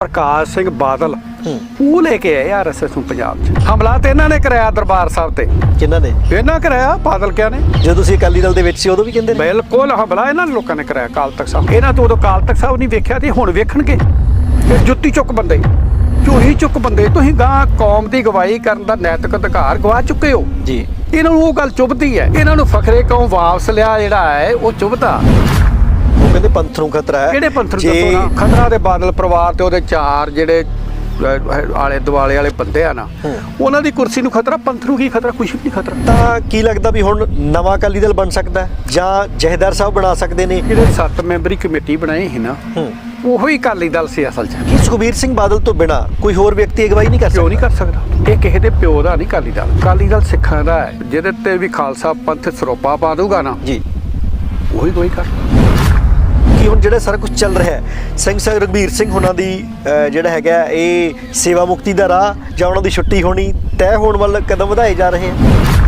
ਪ੍ਰਕਾਸ਼ ਸਿੰਘ ਬਾਦਲ ਉਹ ਲੈ ਕੇ ਆਏ ਆਰਐਸਐਸ ਨੂੰ ਪੰਜਾਬ 'ਚ। ਹਮਲਾ ਤੇ ਇਹਨਾਂ ਨੇ ਕਰਾਇਆ ਦਰਬਾਰ ਸਾਹਿਬ ਤੇ। ਕਿਹਨਾਂ ਨੇ? ਇਹਨਾਂ ਕਰਾਇਆ ਬਾਦਲ ਕਿਆ ਨੇ? ਜਦੋਂ ਤੁਸੀਂ ਅਕਾਲੀ ਦਲ ਦੇ ਵਿੱਚ ਸੀ ਉਦੋਂ ਵੀ ਕਹਿੰਦੇ ਨੇ? ਬਿਲਕੁਲ ਹਮਲਾ ਇਹਨਾਂ ਲੋਕਾਂ ਨੇ ਕਰਾਇਆ ਕਾਲ ਤਖਤ ਸਾਹਿਬ। ਇਹਨਾਂ ਤੋਂ ਉਦੋਂ ਕਾਲ ਤਖਤ ਸਾਹਿਬ ਨਹੀਂ ਵੇਖਿਆ ਤੇ ਹੁਣ ਵੇਖਣਗੇ। ਇਹ ਜੁੱਤੀ ਚੁੱਕ ਬੰਦੇ। ਝੂਹੀ ਚੁੱਕ ਬੰਦੇ। ਤੁਸੀਂ ਗਾਂ ਕੌਮ ਦੀ ਗਵਾਹੀ ਕਰਨ ਦਾ ਨੈਤਿਕ ਅਧਿਕਾਰ ਗਵਾ ਚੁੱਕੇ ਹੋ। ਜੀ। ਇਹਨਾਂ ਨੂੰ ਉਹ ਗੱਲ ਚੁਭਦੀ ਹੈ। ਇਹਨਾਂ ਨੂੰ ਫਖਰੇ ਕੌਮ ਵਾਪਸ ਲਿਆ ਜਿਹੜਾ ਹੈ ਉਹ ਚੁਭਦਾ। ਕਹਿੰਦੇ ਪੰਥ ਨੂੰ ਖਤਰਾ ਹੈ। ਕਿਹੜੇ ਪੰਥਰ ਜੇ- ਦੱਸੋ ਨਾ ਖਤਰਾ ਦੇ ਬਾਦਲ ਪਰਿਵਾਰ ਤੇ ਉਹਦੇ ਚਾਰ ਜਿਹੜੇ ਅਹ, ਆਲੇ ਦੁਆਲੇ ਵਾਲੇ ਬੰਦੇ ਆ ਨਾ। ਉਹਨਾਂ ਦੀ ਕੁਰਸੀ ਨੂੰ ਖਤਰਾ ਪੰਥ ਨੂੰ ਕੀ ਖਤਰਾ? ਕੁਛ ਵੀ ਨਹੀਂ ਖਤਰਾ। ਤਾਂ ਕੀ ਲੱਗਦਾ ਵੀ ਹੁਣ ਨਵਾਂ ਅਕਾਲੀ ਦਲ ਬਣ ਸਕਦਾ ਹੈ? ਜਾਂ ਜਹੇਦਾਰ ਸਾਹਿਬ ਬਣਾ ਸਕਦੇ ਨੇ? ਜਿਹੜੇ ਸੱਤ ਮੈਂਬਰੀ ਕਮੇਟੀ ਬਣਾਈ ਸੀ ਨਾ ਹੂੰ। ਉਹੋ ਹੀ ਅਕਾਲੀ ਦਲ ਸੀ ਅਸਲ 'ਚ। ਕੀ ਸੁਖਬੀਰ ਸਿੰਘ ਬਾਦਲ ਤੋਂ ਬਿਨਾ ਕੋਈ ਹੋਰ ਵਿਅਕਤੀ ਅਗਵਾਈ ਨਹੀਂ ਕਰ ਕਿਉਂ ਸਕਦਾ? ਨਹੀਂ ਕਰ ਸਕਦਾ? ਇਹ ਕਿਸੇ ਦੇ ਪਿਓ ਦਾ ਨਹੀਂ ਅਕਾਲੀ ਦਲ। ਅਕਾਲੀ ਦਲ ਸਿੱਖਾਂ ਦਾ ਹੈ ਜਿਹਦੇ ਤੇ ਵੀ ਖਾਲਸਾ ਪੰਥ ਸਰੋਪਾ ਪਾ ਦੂਗਾ ਨਾ ਜੀ। ਉਹੀ ਕੋਈ ਕਰ ਜਿਹੜਾ ਸਾਰਾ ਕੁਝ ਚੱਲ ਰਿਹਾ ਹੈ, ਸਿੰਘ ਸਾਹਿਬ ਰਘਬੀਰ ਸਿੰਘ ਹੁਣਾਂ ਦੀ ਜਿਹੜਾ ਹੈਗਾ ਇਹ ਸੇਵਾ ਮੁਕਤੀ ਦਾ ਰਾਹ ਜਾਂ ਉਹਨਾਂ ਦੀ ਛੁੱਟੀ ਹੋਣੀ ਤੈਅ ਹੋਣ ਵੱਲ ਕਦਮ ਵਧਾਏ ਜਾ ਰਹੇ ਹਨ